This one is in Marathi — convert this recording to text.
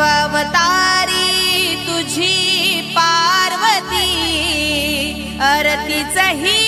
देवावतारी तुझी पार्वती अरतीचही